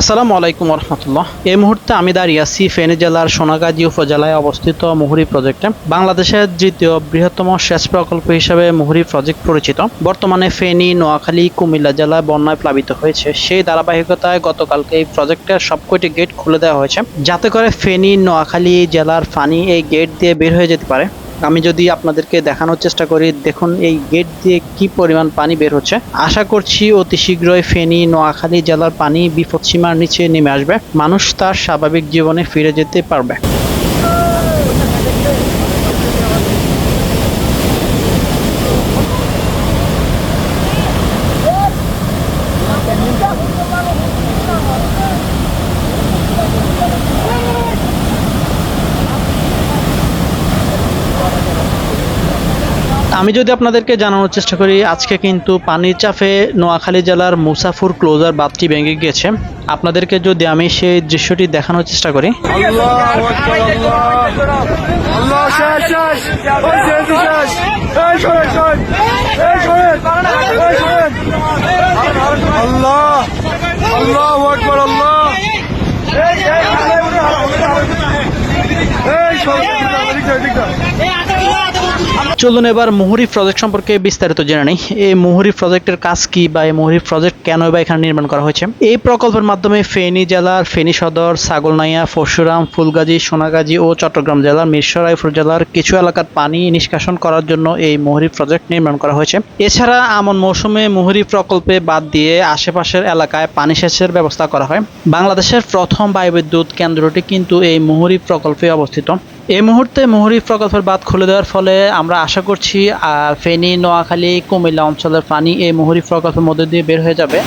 আসসালামু আলাইকুম রহমতুল্লাহ এই মুহূর্তে আমি দাঁড়িয়ে আছি ফেনী জেলার সোনাগাজী উপজেলায় অবস্থিত মুহুরী প্রজেক্টে। বাংলাদেশের দ্বিতীয় বৃহত্তম সেচ প্রকল্প হিসেবে মুহুরী প্রজেক্ট পরিচিত। বর্তমানে ফেনী, নোয়াখালী, কুমিল্লা জেলায় বন্যায় প্লাবিত হয়েছে। সেই ধারাবাহিকতায় গতকালকে এই প্রজেক্টের সবকটি গেট খুলে দেওয়া হয়েছে। যাতে করে ফেনী, নোয়াখালী জেলার ফানি এই গেট দিয়ে বের হয়ে যেতে পারে। আমি যদি আপনাদেরকে দেখানোর চেষ্টা করি, দেখুন এই গেট দিয়ে কি পরিমাণ পানি বের হচ্ছে। আশা করছি অতি শীঘ্রই ফেনী, নোয়াখালী জেলার পানি বিপদসীমার নিচে নেমে আসবে। মানুষ তার স্বাভাবিক জীবনে ফিরে যেতে পারবে। আমি যদি আপনাদেরকে জানানোর চেষ্টা করি আজকে কিন্তু পানির চাপে নোয়াখালী জেলার মুসাফুর ক্লোজার বাঁধটি ভেঙে গিয়েছে আপনাদেরকে যদি আমি সেই দৃশ্যটি দেখানোর চেষ্টা করি চলুন এবার মুহুরি প্রজেক্ট সম্পর্কে বিস্তারিত জেনে নেই। এই মুহুরি প্রজেক্টের কাজ কি বা এই মুহুরি প্রজেক্ট কেন বা এখানে নির্মাণ করা হয়েছে? এই প্রকল্পের মাধ্যমে ফেনী জেলার ফেনী সদর, ছাগলনাইয়া, পরশুরাম, ফুলগাজী, সোনাগাজী ও চট্টগ্রাম জেলার মিরসরাই জেলার কিছু এলাকার পানি নিষ্কাশন করার জন্য এই মুহুরি প্রজেক্ট নির্মাণ করা হয়েছে। এছাড়া আমন মৌসুমে মুহুরি প্রকল্পে বাদ দিয়ে আশেপাশের এলাকায় পানি সেচের ব্যবস্থা করা হয়। বাংলাদেশের প্রথম বায়ুবিদ্যুৎ কেন্দ্রটি কিন্তু এই মুহুরি প্রকল্পে অবস্থিত। এই মুহূর্তে মুহুরী প্রকল্পের বাদ খুলে দেওয়ার ফলে আমরা আশা করছি ফেনী, নোয়াখালী, কুমিল্লা অঞ্চলের পানি এই মুহুরী প্রকল্পের মধ্যে দিয়ে বের হয়ে যাবে।